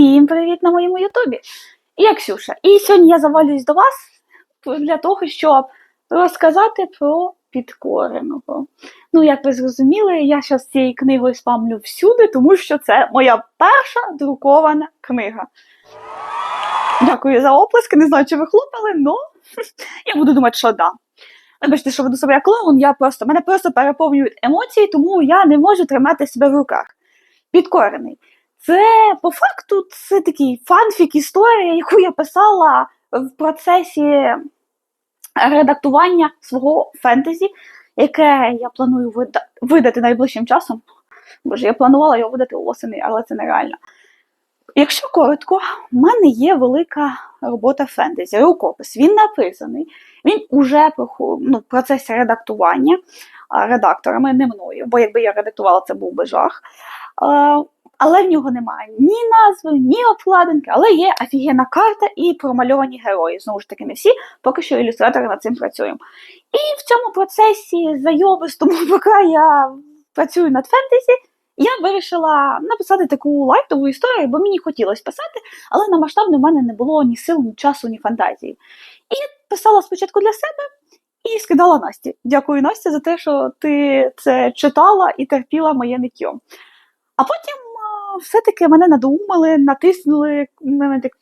Всім привіт на моєму Ютубі! Я Ксюша. І сьогодні я завалююсь до вас для того, щоб розказати про підкореного. Ну, як ви зрозуміли, я зараз цією книгою спамлю всюди, тому що це моя перша друкована книга. Дякую за оплески, не знаю, чи ви хлопали, але я буду думати, що да. Вибачте, що веду себе як клоун, я просто, мене просто переповнюють емоції, тому я не можу тримати себе в руках. Підкорений. Це по факту це такий фанфік історія, яку я писала в процесі редактування свого фентезі, яке я планую вида- видати найближчим часом. Боже, я планувала його видати осени, але це нереально. Якщо коротко, в мене є велика робота фентезі, рукопис. Він написаний, він уже ну, в процесі редактування редакторами, не мною, бо якби я редактувала, це був би жах. Але в нього немає ні назви, ні обкладинки, але є офігенна карта і промальовані герої. Знову ж таки, не всі, поки що ілюстратори над цим працюємо. І в цьому процесі зайобистому, поки я працюю над фентезі, я вирішила написати таку лайтову історію, бо мені хотілося писати, але на масштабне в мене не було ні сил, ні часу, ні фантазії. І я писала спочатку для себе і скидала Насті. Дякую, Настя, за те, що ти це читала і терпіла моє ниття. А потім все-таки мене надумали, натиснули так,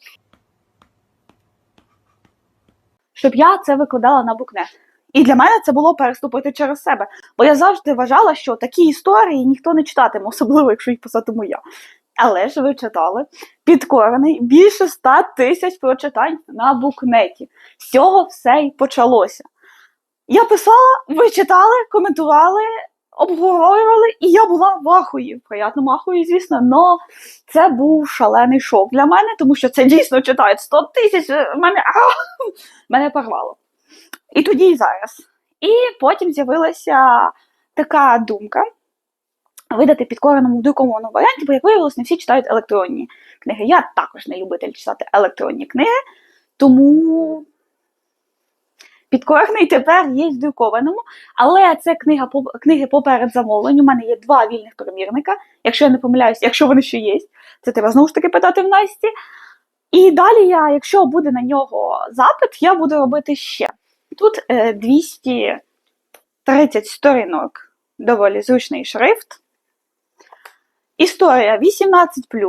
щоб я це викладала на букнет. І для мене це було переступити через себе. Бо я завжди вважала, що такі історії ніхто не читатиме, особливо, якщо їх писатиму я. Але ж ви читали підкорений більше 100 тисяч прочитань на букнеті. З цього все й почалося. Я писала, ви читали, коментували, обговорювали, і я була в ахуї, в приятному ахуї, звісно, але це був шалений шок для мене, тому що це дійсно читають 100 тисяч, е, мене, мене порвало. І тоді, і зараз. І потім з'явилася така думка видати підкореному друкованому варіанті, бо, як виявилось, не всі читають електронні книги. Я також не любитель читати електронні книги, тому підкорений тепер є в друкованому, але це книга книги поперед замовлень. У мене є два вільних примірника, якщо я не помиляюсь, якщо вони ще є, це треба знову ж таки питати в Насті. І далі я, якщо буде на нього запит, я буду робити ще. Тут е, 230 сторінок, доволі зручний шрифт. Історія 18, е,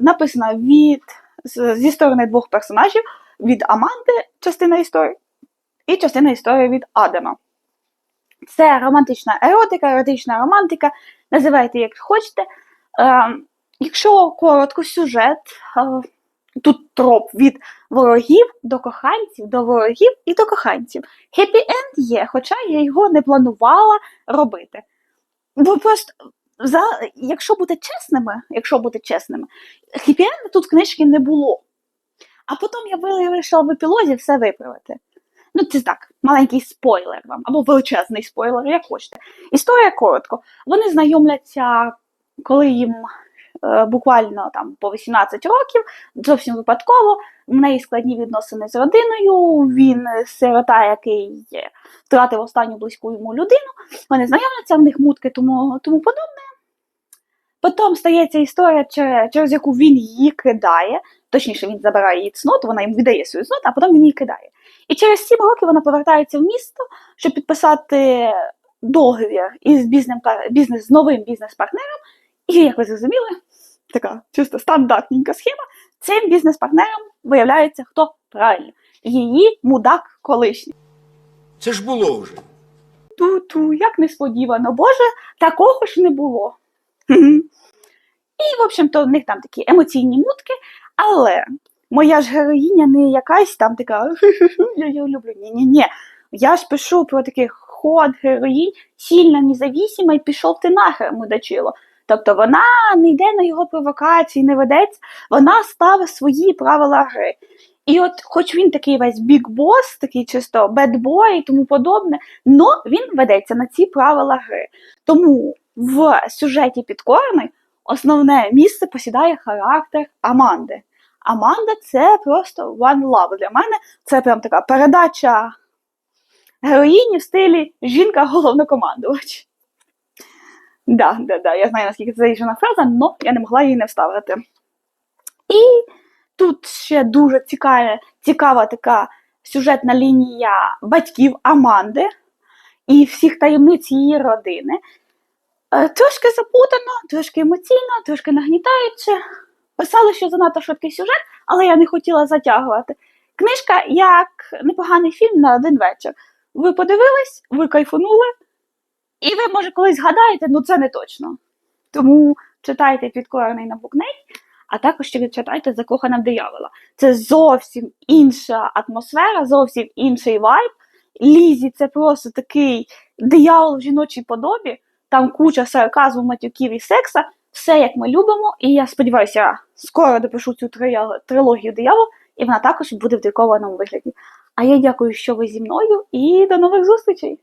написана від, зі сторони двох персонажів: від Аманди, частина історії, і частина історії від Адама. Це романтична еротика, еротична романтика. Називайте як хочете. Е, якщо коротко сюжет, е, тут троп від ворогів до коханців, до ворогів і до коханців. Хеппі енд є, хоча я його не планувала робити. Бо просто, за, якщо бути чесними, якщо бути чесними, хеппі енд тут книжки не було. А потім я вирішила в епілозі все виправити. Ну, це так, маленький спойлер вам, або величезний спойлер, як хочете. Історія коротко. Вони знайомляться, коли їм е, буквально там по 18 років, зовсім випадково. В неї складні відносини з родиною. Він сирота, який втратив останню близьку йому людину. Вони знайомляться, в них мутки, тому, тому подобне. Потім стається історія, через яку він її кидає. Точніше, він забирає її цноту, вона йому віддає свою цноту, а потім він її кидає. І через 7 років вона повертається в місто, щоб підписати договір із бізнес, бізнес з новим бізнес-партнером. І, як ви зрозуміли, така чисто стандартненька схема. Цим бізнес-партнером виявляється хто правильно. Її мудак колишній. Це ж було вже. Ту-ту, як несподівано, Боже, такого ж не було. І, в общем-то, в них там такі емоційні мутки, але моя ж героїня не якась там така, я її люблю. Ні-ні-ні. Я ж пишу про таких ход героїнь, сильно независима і пішов ти нахер, мудачило. Тобто вона не йде на його провокації, не ведеться, вона ставить свої правила гри. І от, хоч він такий весь бік-бос, такий чисто бедбой і тому подобне, но він ведеться на ці правила гри. Тому в сюжеті підкорений основне місце посідає характер Аманди. Аманда це просто one love для мене. Це прям така передача героїні в стилі жінка головнокомандувач. Да, да, да, я знаю, наскільки це заїжджена фраза, але я не могла її не вставити. І тут ще дуже цікава, цікава така сюжетна лінія батьків Аманди і всіх таємниць її родини. Е, Трошки запутано, трошки емоційно, трошки нагнітаюче. Писали, що занадто швидкий сюжет, але я не хотіла затягувати. Книжка як непоганий фільм на один вечір. Ви подивились, ви кайфанули, і ви, може, колись згадаєте, ну це не точно. Тому читайте підкорений на букнейт, а також читайте Закохана в диявола. Це зовсім інша атмосфера, зовсім інший вайб. Лізі це просто такий диявол в жіночій подобі, там куча сарказму, матюків і секса. Все як ми любимо, і я сподіваюся, скоро допишу цю трилогію диявол, і вона також буде в друкованому вигляді. А я дякую, що ви зі мною, і до нових зустрічей!